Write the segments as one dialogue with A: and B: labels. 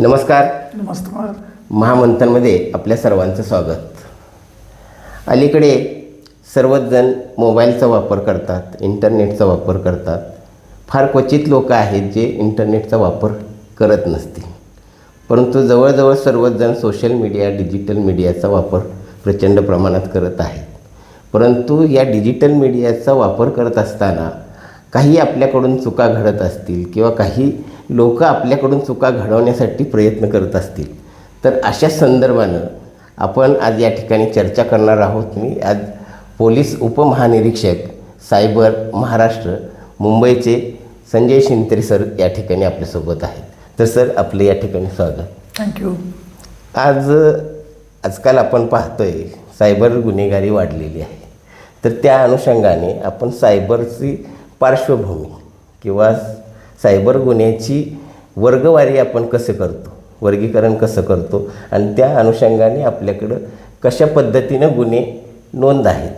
A: नमस्कार.
B: नमस्कार.
A: महामंथनमध्ये आपल्या सर्वांचं स्वागत. अलीकडे सर्वच जण मोबाईलचा वापर करतात इंटरनेटचा वापर करतात. फार क्वचित लोक आहेत जे इंटरनेटचा वापर करत नसतील. परंतु जवळजवळ सर्वच जण सोशल मीडिया डिजिटल मीडियाचा वापर प्रचंड प्रमाणात करत आहेत. परंतु या डिजिटल मीडियाचा वापर करत असताना काही आपल्याकडून चुका घडत असतील किंवा काही लोक आपल्याकडून चुका घडवण्यासाठी प्रयत्न करत असतील. तर अशा संदर्भानं आपण आज या ठिकाणी चर्चा करणार आहोत मी. आज पोलीस उपमहानिरीक्षक सायबर महाराष्ट्र मुंबईचे संजय शिंत्रे सर या ठिकाणी आपल्यासोबत आहेत. तर सर आपलं या ठिकाणी स्वागत.
B: थँक्यू
A: आज आजकाल आपण पाहतोय सायबर गुन्हेगारी वाढलेली आहे. तर त्या अनुषंगाने आपण सायबरची पार्श्वभूमी किंवा सायबर गुन्ह्याची वर्गवारी आपण कसं करतो? वर्गीकरण कसं करतो? आणि त्या अनुषंगाने आपल्याकडं कशा पद्धतीनं गुन्हे नोंद आहेत?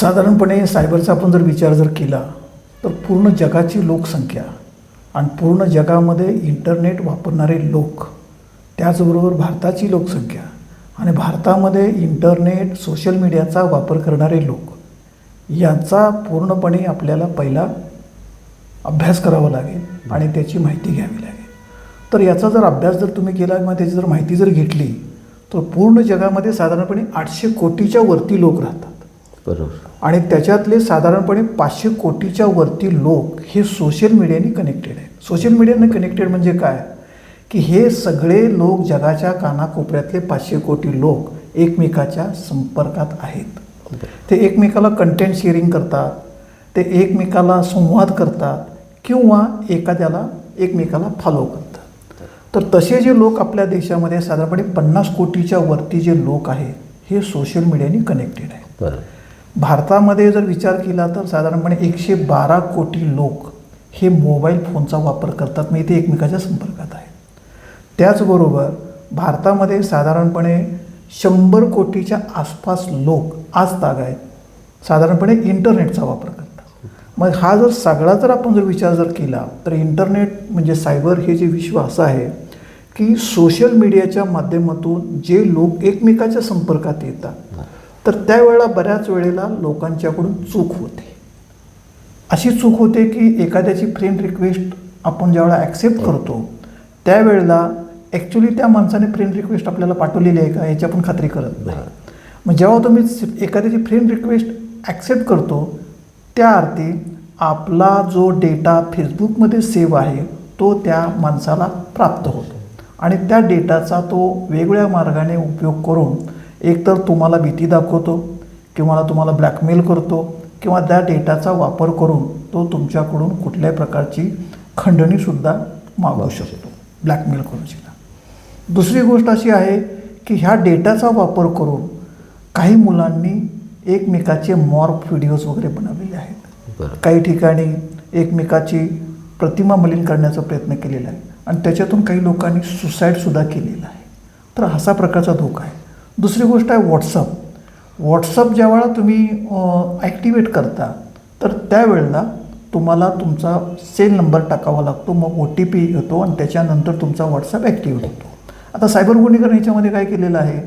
B: साधारणपणे सायबरचा आपण जर विचार जर केला तर पूर्ण जगाची लोकसंख्या आणि पूर्ण जगामध्ये इंटरनेट वापरणारे लोक त्याचबरोबर भारताची लोकसंख्या आणि भारतामध्ये इंटरनेट सोशल मीडियाचा वापर करणारे लोक यांचा पूर्णपणे आपल्याला पहिला अभ्यास करावा लागेल आणि त्याची माहिती घ्यावी लागेल. तर याचा जर अभ्यास जर तुम्ही केला किंवा त्याची जर माहिती जर घेतली तर पूर्ण जगामध्ये साधारणपणे आठशे कोटीच्या वरती लोक राहतात.
A: बरोबर.
B: आणि त्याच्यातले साधारणपणे पाचशे कोटीच्या वरती लोक हे सोशल मीडियाने कनेक्टेड आहेत. सोशल मीडियाने कनेक्टेड म्हणजे काय? की हे सगळे लोक जगाच्या कानाकोपऱ्यातले पाचशे कोटी लोक एकमेकाच्या संपर्कात आहेत. ते एकमेकाला कंटेंट शेअरिंग करतात ते एकमेकाला संवाद करतात किंवा एखाद्याला एकमेकाला फॉलो करतात. तर तसे जे लोक आपल्या देशामध्ये साधारणपणे पन्नास कोटीच्या वरती जे लोक आहेत हे सोशल मीडियाने कनेक्टेड आहेत.
A: बरोबर
B: भारतामध्ये जर विचार केला तर साधारणपणे एकशे बारा कोटी लोक हे मोबाईल फोनचा वापर करतात म्हणजे ते एकमेकाच्या संपर्कात आहेत. त्याचबरोबर भारतामध्ये साधारणपणे शंभर कोटीच्या आसपास लोक आज ताग आहेत. साधारणपणे इंटरनेटचा वापर करतात. मग हा जर सगळा जर आपण जर विचार जर केला तर इंटरनेट म्हणजे सायबर हे जे विश्व असं आहे की सोशल मीडियाच्या माध्यमातून जे लोक एकमेकाच्या संपर्कात येतात तर त्यावेळेला बऱ्याच वेळेला लोकांच्याकडून चूक होते. अशी चूक होते की एखाद्याची फ्रेंड रिक्वेस्ट आपण ज्यावेळेला ॲक्सेप्ट करतो त्यावेळेला ॲक्च्युली त्या माणसाने फ्रेंड रिक्वेस्ट आपल्याला पाठवलेली आहे का याची आपण खात्री करत नाही. मग जेव्हा तुम्ही एखाद्याची फ्रेंड रिक्वेस्ट ॲक्सेप्ट करतो त्या अर्थी आपला जो डेटा फेसबुकमध्ये सेव्ह आहे तो त्या माणसाला प्राप्त होतो. आणि त्या डेटाचा तो वेगवेगळ्या मार्गाने उपयोग करून एकतर तुम्हाला भीती दाखवतो किंवा तुम्हाला ब्लॅकमेल करतो किंवा त्या डेटाचा वापर करून तो तुमच्याकडून कुठल्याही प्रकारची खंडणीसुद्धा मागू शकतो ब्लॅकमेल करू शकता दुसरी गोष्ट अशी आहे की ह्या डेटाचा वापर करून काही मुलांनी एकमेकाचे मॉर्फ व्हिडिओज वगैरे बनवलेले आहेत. काही ठिकाणी एकमेकाची प्रतिमा मलिन करण्याचा प्रयत्न केलेला आहे आणि त्याच्यातून काही लोकांनी सुसाईडसुद्धा केलेलं आहे. तर असा प्रकारचा धोका आहे. दुसरी गोष्ट आहे व्हॉट्सअप. व्हॉट्सअप ज्यावेळेला तुम्ही ॲक्टिवेट करता तर त्यावेळेला तुम्हाला तुमचा सेल नंबर टाकावा लागतो मग ओ टी पी येतो आणि त्याच्यानंतर तुमचा व्हॉट्सअप ॲक्टिवेट होतो. आता सायबर गुन्हेगार याच्यामध्ये काय केलेलं आहे?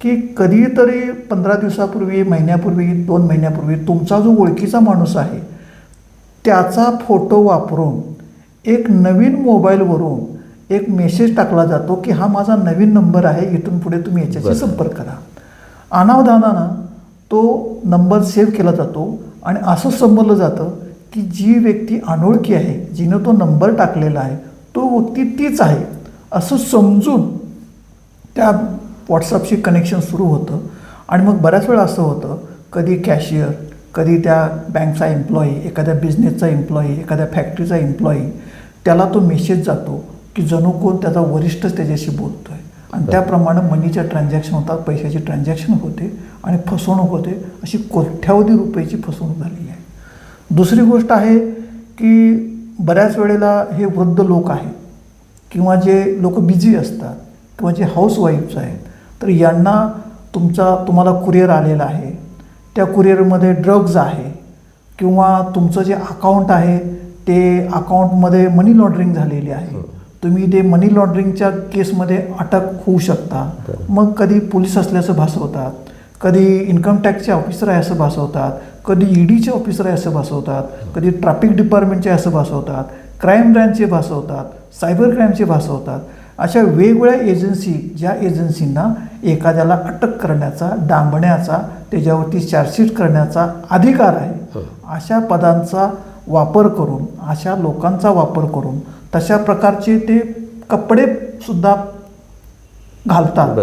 B: की कधीतरी पंधरा दिवसापूर्वी महिन्यापूर्वी दोन महिन्यापूर्वी तुमचा जो ओळखीचा माणूस आहे त्याचा फोटो वापरून एक नवीन मोबाईलवरून एक मेसेज टाकला जातो की हा माझा नवीन नंबर आहे इथून पुढे तुम्ही याच्याशी. संपर्क करा अनावधानानं तो नंबर सेव्ह केला जातो आणि असं समजलं जातं की जी व्यक्ती अनोळखी आहे जिनं तो नंबर टाकलेला आहे तो व्यक्ती तीच आहे असं समजून त्या व्हॉट्सअपशी कनेक्शन सुरू होतं. आणि मग बऱ्याच वेळा असं होतं कधी कॅशियर कधी त्या बँकचा एम्प्लॉई एखाद्या बिझनेसचा एम्प्लॉई एखाद्या फॅक्टरीचा एम्प्लॉई त्याला तो मेसेज जातो की जणू कोण त्याचा वरिष्ठच त्याच्याशी बोलतो आहे आणि त्याप्रमाणे मनीच्या ट्रान्झॅक्शन होतात पैशाची ट्रान्झॅक्शन होते आणि फसवणूक होते. अशी कोट्यावधी रुपयाची फसवणूक झालेली आहे. दुसरी गोष्ट आहे की बऱ्याच वेळेला हे वृद्ध लोक आहेत किंवा जे लोक बिझी असतात किंवा जे हाऊसवाईफ्स आहेत तर यांना तुमचा तुम्हाला कुरिअर आलेला आहे. त्या कुरिअरमध्ये ड्रग्ज आहे. किंवा तुमचं जे अकाउंट आहे ते अकाउंटमध्ये मनी लॉन्ड्रिंग झालेली आहे. तुम्ही ते मनी लॉन्ड्रिंगच्या केसमध्ये अटक होऊ शकता. मग कधी पोलीस असल्याचं भासवतात. कधी इन्कम टॅक्सचे ऑफिसर आहे असं भासवतात. कधी ईडीचे ऑफिसर आहे असं भासवतात. कधी ट्रॅफिक डिपार्टमेंटचे असं भासवतात. क्राईम ब्रँचचे भासवतात. सायबर क्राईमचे भासवतात. अशा वेगवेगळ्या एजन्सी ज्या एजन्सींना एखाद्याला अटक करण्याचा डांबण्याचा त्याच्यावरती चार्जशीट करण्याचा अधिकार आहे. अशा पदांचा वापर करून अशा लोकांचा वापर करून तशा प्रकारचे ते कपडे सुद्धा घालतात.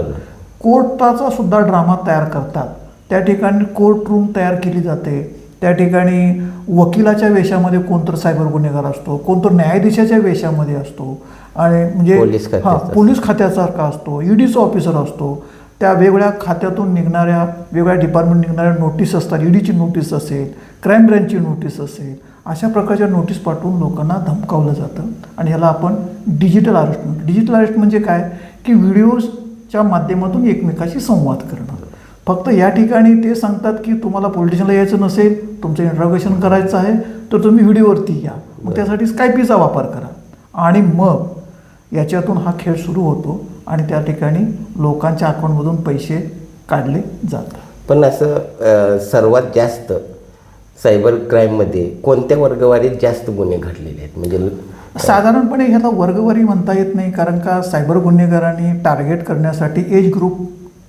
B: कोर्टाचा सुद्धा ड्रामा तयार करतात. त्या ठिकाणी कोर्ट रूम तयार केली जाते. त्या ठिकाणी वकिलाच्या वेशामध्ये कोणतर सायबर गुन्हेगार असतो कोणतर न्यायाधीशाच्या वेशामध्ये असतो. आणि म्हणजे हां. पोलीस खात्यासारखा असतो ईडीचा ऑफिसर असतो. त्या वेगवेगळ्या खात्यातून निघणाऱ्या वेगळ्या डिपार्टमेंट निघणाऱ्या नोटीस असतात ईडीची नोटीस असेल क्राईम ब्रँचची नोटीस असेल अशा प्रकारच्या नोटीस पाठवून लोकांना धमकावलं जातं. आणि ह्याला आपण डिजिटल अरेस्ट म्हणतो. डिजिटल अरेस्ट म्हणजे काय? की व्हिडिओजच्या माध्यमातून एकमेकाशी संवाद करणं. फक्त या ठिकाणी ते सांगतात की तुम्हाला पोलिटिशनला यायचं नसेल तुमचं इंट्रोगेशन करायचं आहे तर तुम्ही व्हिडिओवरती या. मग त्यासाठी स्कायपीचा वापर करा. आणि मग याच्यातून हा खेळ सुरू होतो आणि त्या ठिकाणी लोकांच्या अकाउंटमधून पैसे काढले जातात.
A: पण असं सर्वात जास्त सायबर क्राईममध्ये कोणत्या वर्गवारीत जास्त गुन्हे घडलेले आहेत? म्हणजे
B: साधारणपणे ह्याला वर्गवारी म्हणता येत नाही कारण का सायबर गुन्हेगारांनी टार्गेट करण्यासाठी एज ग्रुप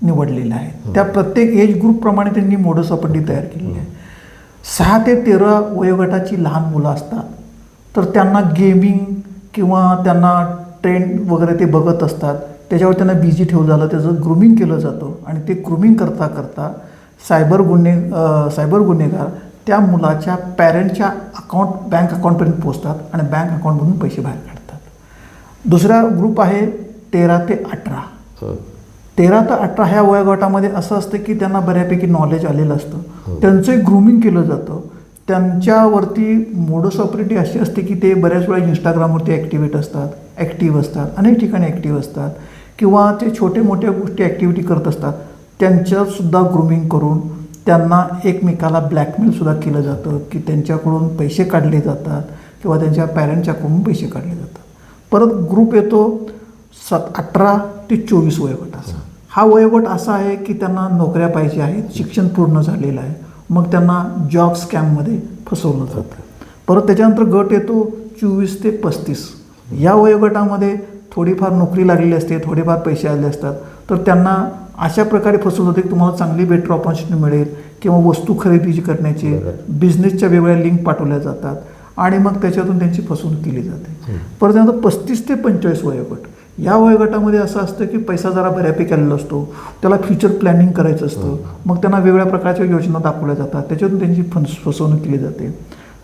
B: निवडलेले आहेत. त्या प्रत्येक एज ग्रुपप्रमाणे त्यांनी मोडस तयार केलेली आहे. सहा ते तेरा वयोगटाची लहान मुलं असतात तर त्यांना गेमिंग किंवा त्यांना ट्रेंड वगैरे ते बघत असतात. त्याच्यावर त्यांना बिझी ठेवलं झालं त्याचं ग्रुमिंग केलं जातं. आणि ते ग्रुमिंग करता करता सायबर गुन्हे सायबर गुन्हेगार त्या मुलाच्या पॅरेंटच्या अकाउंट बँक अकाउंटपर्यंत पोचतात आणि बँक अकाउंटमधून पैसे बाहेर काढतात. दुसरा ग्रुप आहे तेरा ते अठरा.
A: हं.
B: तेरा ते अठरा ह्या वयोगटामध्ये असं असतं की त्यांना बऱ्यापैकी नॉलेज आलेलं असतं. त्यांचं ग्रुमिंग केलं जातं. त्यांच्यावरती मोडस ऑपरेटी अशी असते की ते बऱ्याच वेळा इंस्टाग्रामवरती ॲक्टिवेट असतात. ॲक्टिव्ह असतात अनेक ठिकाणी ॲक्टिव्ह असतात किंवा ते छोटे मोठ्या गोष्टी ॲक्टिव्हिटी करत असतात त्यांच्यासुद्धा ग्रुमिंग करून त्यांना एकमेकाला ब्लॅकमेलसुद्धा केलं जातं की त्यांच्याकडून पैसे काढले जातात किंवा त्यांच्या पॅरेंटच्याकडून पैसे काढले जातात. परत ग्रुप येतो सत अठरा ते चोवीस वयोगटाचा हा वयोगट असा आहे की त्यांना नोकऱ्या पाहिजे आहेत शिक्षण पूर्ण झालेलं आहे मग त्यांना जॉब स्कॅममध्ये फसवलं जातं. परत त्याच्यानंतर गट येतो चोवीस ते पस्तीस. या वयोगटामध्ये थोडीफार नोकरी लागलेली असते थोडेफार पैसे आले असतात. तर त्यांना अशा प्रकारे फसवलं जातं की तुम्हाला चांगली बेटर ऑपॉर्च्युनिटी मिळेल किंवा वस्तू खरेदीची करण्याची. बिझनेसच्या वेगवेगळ्या लिंक पाठवल्या जातात आणि मग त्याच्यातून त्यांची फसवणूक केली जाते. परत त्यानंतर पस्तीस ते पंचेचाळीस वयोगट. या वयोगटामध्ये असं असतं की पैसा जरा बऱ्यापैकी आलेला असतो त्याला फ्युचर प्लॅनिंग करायचं असतं मग त्यांना वेगवेगळ्या प्रकारच्या योजना दाखवल्या जातात त्याच्यातून त्यांची फस फसवणूक केली जाते.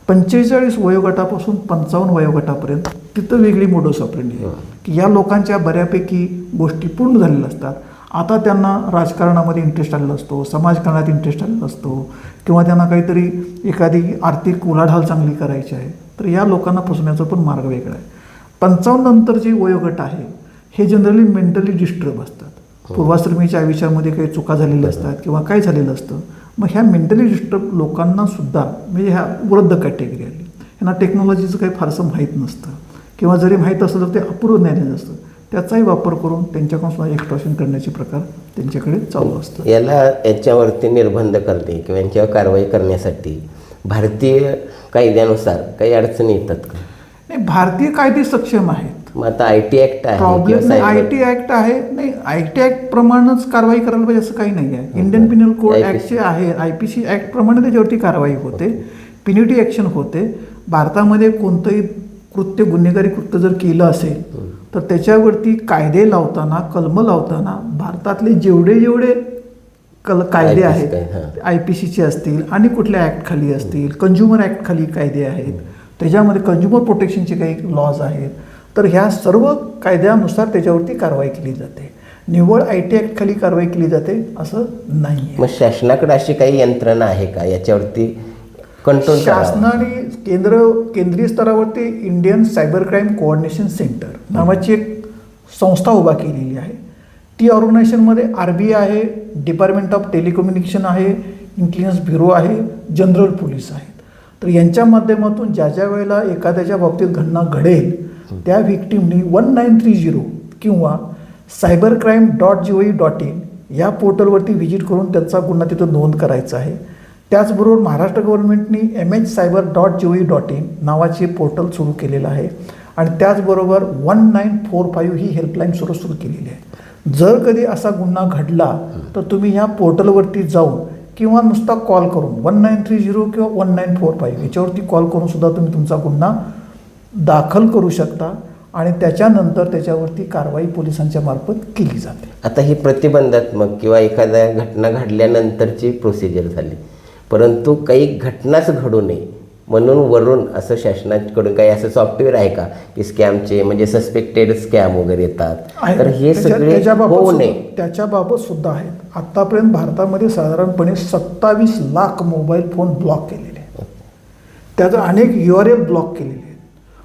B: पंचेचाळीस वयोगटापासून पंचावन्न वयोगटापर्यंत तिथं वेगळी मोडस ऑपरेंडी आहे. की या लोकांच्या बऱ्यापैकी गोष्टी पूर्ण झालेल्या असतात. आता त्यांना राजकारणामध्ये इंटरेस्ट आलेला असतो समाजकारणात इंटरेस्ट आलेला असतो किंवा त्यांना काहीतरी एखादी आर्थिक उलाढाल चांगली करायची आहे तर या लोकांना फसवण्याचा पण मार्ग वेगळा आहे. पंचावन्न नंतर जे वयोगट आहे हे जनरली मेंटली डिस्टर्ब असतात. पूर्वाश्रमीच्या आयुष्यामध्ये काही चुका झालेल्या असतात किंवा काय झालेलं असतं मग ह्या मेंटली डिस्टर्ब लोकांना सुद्धा म्हणजे ह्या वृद्ध कॅटेगरी आली. यांना टेक्नॉलॉजीचं काही फारसं माहीत नसतं. किंवा जरी माहीत असलं तर ते अपूर्व ज्ञान असतं त्याचाही वापर करून त्यांच्याकडून सुद्धा एक्स्ट्रॉशन करण्याचे प्रकार त्यांच्याकडे चालू असतात.
A: याला याच्यावरती निर्बंध करणे किंवा यांच्यावर कारवाई करण्यासाठी भारतीय कायद्यानुसार काही अडचणी येतात का?
B: नाही भारतीय कायदे सक्षम आहेत.
A: मग आता आय टी ॲक्ट आहे
B: आय टी ॲक्ट आहे. नाही आय टी ॲक्ट प्रमाणेच कारवाई करायला पाहिजे असं काही नाही आहे इंडियन पिनल कोड जे आहे आय पी सी ॲक्ट प्रमाणे त्याच्यावरती कारवाई होते. पिनिटी ॲक्शन होते. भारतामध्ये कोणतंही कृत्य गुन्हेगारी कृत्य जर केलं असेल तर त्याच्यावरती कायदे लावताना कलम लावताना भारतातले जेवढे जेवढे कल कायदे आहेत. आय पी सीचे असतील आणि कुठल्या ॲक्ट खाली असतील कंझ्युमर ॲक्ट खाली कायदे आहेत त्याच्यामध्ये कंझ्युमर प्रोटेक्शनचे काही लॉज आहेत तर ह्या सर्व कायद्यानुसार त्याच्यावरती कारवाई केली जाते. निव्वळ आय टी ॲक्ट खाली कारवाई केली जाते असं नाही
A: मग शासनाकडे अशी काही यंत्रणा आहे का? याच्यावरती कंट्रोल
B: शासनाने केंद्र केंद्रीय स्तरावरती Indian cyber crime coordination centre नावाची एक संस्था उभा केलेली आहे. ती ऑर्गनायझेशनमध्ये आर बी आय आहे डिपार्टमेंट ऑफ टेलिकम्युनिकेशन आहे इंटेलिजन्स ब्युरो आहे जनरल पोलीस आहेत. तर यांच्या माध्यमातून ज्या ज्या वेळेला एखाद्याच्या बाबतीत घटना घडेल त्या व्हिक्टीमनी वन नाईन थ्री झिरो किंवा cyber crime dot G O dot in या पोर्टलवरती व्हिजिट करून त्यांचा गुन्हा तिथं नोंद करायचा आहे. त्याचबरोबर Maharashtra गव्हर्नमेंटनी M H cyber dot G O dot in नावाचे पोर्टल सुरू केलेलं आहे. आणि त्याचबरोबर वन नाईन फोर फाईव्ह ही हेल्पलाईन सुरू सुरू केलेली आहे. जर कधी असा गुन्हा घडला तर तुम्ही ह्या पोर्टलवरती जाऊन किंवा नुसता कॉल करून वन नाईन थ्री झिरो किंवा वन नाईन फोर फाईव्ह याच्यावरती कॉल करून सुद्धा तुम्ही तुमचा गुन्हा दाखल करू शकता आणि त्याच्यानंतर त्याच्यावरती कारवाई पोलिसांच्या मार्फत केली जाते.
A: आता ही प्रतिबंधात्मक किंवा एखाद्या घटना घडल्यानंतरची प्रोसिजर झाली. परंतु काही घटनाच घडू नये म्हणून वरून असं शासनाकडून काही असं सॉफ्टवेअर आहे का? की स्कॅमचे म्हणजे सस्पेक्टेड स्कॅम वगैरे येतात. तर हे सगळे होऊ नये.
B: त्याच्याबाबत सुद्धा आहेत. आत्तापर्यंत भारतामध्ये साधारणपणे सत्तावीस लाख मोबाईल फोन ब्लॉक केलेले आहेत. त्याचं अनेक यू आर ब्लॉक केलेले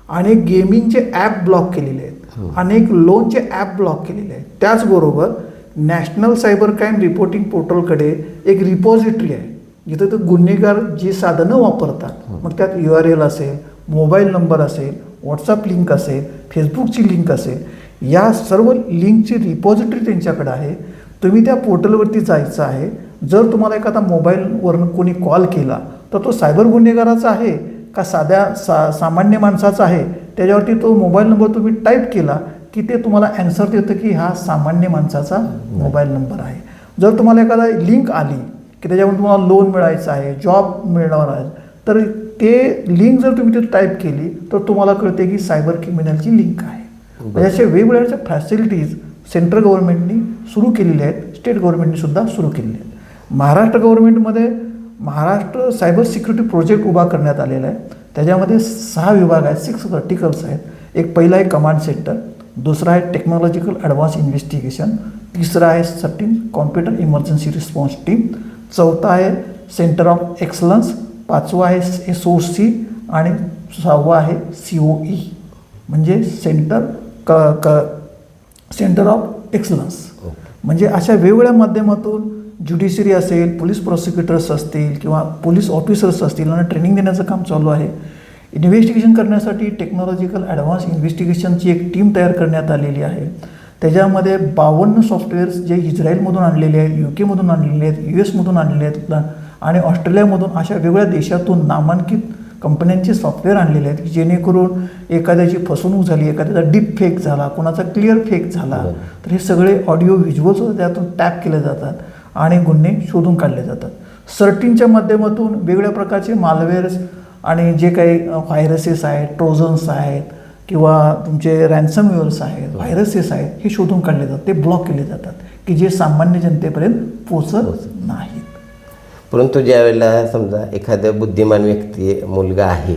B: अनेक गेमिंगचे ॲप ब्लॉक केलेले आहेत. अनेक लोनचे ॲप ब्लॉक केलेले आहेत. त्याचबरोबर नॅशनल सायबर क्राईम रिपोर्टिंग पोर्टलकडे एक रिपॉझिटरी आहे. जिथं ते गुन्हेगार जी साधनं वापरतात मग त्यात यू आर एल असेल मोबाईल नंबर असेल व्हॉट्सअप लिंक असेल फेसबुकची लिंक असेल या सर्व लिंकची रिपॉझिटरी त्यांच्याकडे आहे. तुम्ही त्या पोर्टलवरती जायचं आहे. जर तुम्हाला एखादा मोबाईलवरनं कोणी कॉल केला तर तो सायबर गुन्हेगाराचा आहे. का साध्या सा सामान्य माणसाचा आहे त्याच्यावरती तो मोबाईल नंबर तुम्ही टाईप केला की ते तुम्हाला ॲन्सर देतं की हा सामान्य माणसाचा मोबाईल नंबर आहे. जर तुम्हाला एखादा लिंक आली की त्याच्यावर तुम्हाला लोन मिळायचं आहे जॉब मिळणार आहे तर ते लिंक जर तुम्ही तिथे टाईप केली तर तुम्हाला कळते की सायबर क्रिमिनलची लिंक आहे. म्हणजे अशा वेगवेगळ्या फॅसिलिटीज सेंट्रल गव्हर्नमेंटनी सुरू केलेल्या आहेत स्टेट गव्हर्नमेंटनी सुद्धा सुरू केलेल्या आहेत. महाराष्ट्र गव्हर्नमेंटमध्ये महाराष्ट्र सायबर सिक्युरिटी प्रोजेक्ट उभा करण्यात आलेला आहे. त्याच्यामध्ये सहा विभाग आहेत सिक्स वर्टिकल्स आहेत. एक पहिला आहे कमांड सेंटर दुसरा आहे टेक्नॉलॉजिकल ॲडव्हान्स इन्व्हेस्टिगेशन तिसरा आहे CERT-In computer emergency response team चौथा आहे सेंटर ऑफ एक्सलन्स पाचवा आहे एस ओ सी आणि सहावा आहे सी ओ ई म्हणजे सेंटर क क सेंटर ऑफ एक्सलन्स म्हणजे अशा वेगवेगळ्या माध्यमातून ज्युडिशरी असेल पोलीस प्रॉसिक्युटर्स असतील किंवा पोलीस ऑफिसर्स असतील यांना ट्रेनिंग देण्याचं काम चालू आहे. इन्व्हेस्टिगेशन करण्यासाठी टेक्नॉलॉजिकल ॲडव्हान्स इन्व्हेस्टिगेशनची एक टीम तयार करण्यात आलेली आहे. त्याच्यामध्ये बावन्न सॉफ्टवेअर्स जे इस्रायलमधून आणलेले आहेत यू केमधून आणलेले आहेत यू एसमधून आणलेले आहेत आणि ऑस्ट्रेलियामधून अशा वेगवेगळ्या देशातून नामांकित कंपन्यांचे सॉफ्टवेअर आणलेले आहेत की जेणेकरून एखाद्याची फसवणूक झाली एखाद्याचा डीप फेक झाला कोणाचा क्लिअर फेक झाला तर हे सगळे ऑडिओ व्हिज्युअल्स त्यातून टॅप केले जातात. आणि गुन्हे शोधून काढले जातात. सर्टिनच्या माध्यमातून वेगवेगळ्या प्रकारचे मालवेअर्स आणि जे काही व्हायरसेस आहेत ट्रोजन्स आहेत किंवा तुमचे रॅन्समवेअर्स आहेत व्हायरसेस आहेत हे शोधून काढले जातात. ते ब्लॉक केले जातात की जे सामान्य जनतेपर्यंत पोचत नाहीत.
A: परंतु ज्या वेळेला समजा एखादा बुद्धिमान व्यक्ती मुलगा आहे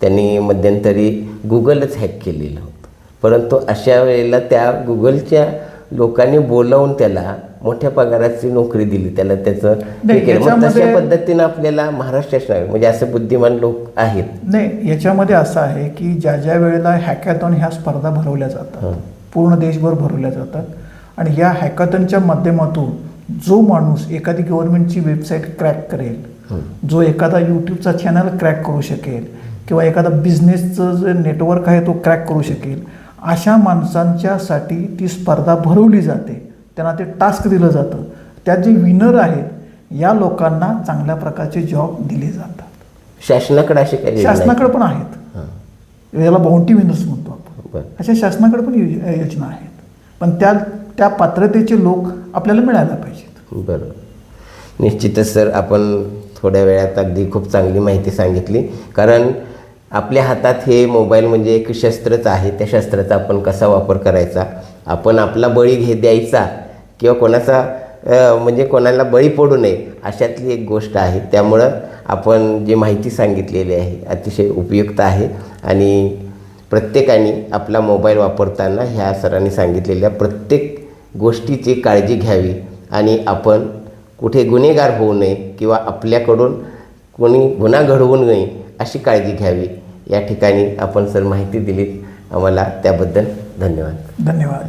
A: त्यांनी मध्यंतरी गुगलच हॅक केलेलं होतं. परंतु अशा वेळेला त्या गुगलच्या लोकांनी बोलावून त्याला मोठ्या पगाराची नोकरी दिली त्याला त्याचं हे
B: नाही,
A: केलं. मग तशा पद्धतीनं आपल्याला महाराष्ट्र शासनाने म्हणजे असे बुद्धिमान लोक आहेत.
B: नाही याच्यामध्ये असं आहे की ज्या ज्या वेळेला हॅकॅथॉन ह्या स्पर्धा भरवल्या जातात पूर्ण देशभर भरवल्या जातात आणि या हॅकॅथॉनच्या माध्यमातून जो माणूस एखादी गव्हर्नमेंटची वेबसाईट क्रॅक करेल जो एखादा यूट्यूबचा चॅनल क्रॅक करू शकेल किंवा एखादा बिझनेसचं जे नेटवर्क आहे तो क्रॅक करू शकेल अशा माणसांच्यासाठी ती स्पर्धा भरवली जाते. त्यांना ते टास्क दिलं जातं. त्यात जे विनर आहेत या लोकांना चांगल्या प्रकारचे जॉब दिले जातात.
A: शासनाकडे असे काही?
B: शासनाकडे पण आहेत. याला बाउंटी विनर्स म्हणतो आपण. अशा शासनाकडे पण योज- योजना आहेत. पण त्या त्या पात्रतेचे लोक आपल्याला मिळायला पाहिजेत.
A: बरं. निश्चितच सर आपण थोड्या वेळात अगदी खूप चांगली माहिती सांगितली. कारण आपल्या हातात हे मोबाईल म्हणजे एक शस्त्रच आहे. त्या शस्त्राचा आपण कसा वापर करायचा? आपण आपला बळी घे द्यायचा. किंवा कोणाचा म्हणजे कोणाला बळी पडू नये अशातली एक गोष्ट आहे. त्यामुळं आपण जी माहिती सांगितलेली आहे अतिशय उपयुक्त आहे. आणि प्रत्येकाने आपला मोबाईल वापरताना ह्या सरांनी सांगितलेल्या प्रत्येक गोष्टीची काळजी घ्यावी. आणि आपण कुठे गुन्हेगार होऊ नये किंवा आपल्याकडून कोणी गुन्हा घडवू नये अशी काळजी घ्यावी. या ठिकाणी आपण सर माहिती दिलीत. आम्हाला त्याबद्दल धन्यवाद.
B: धन्यवाद.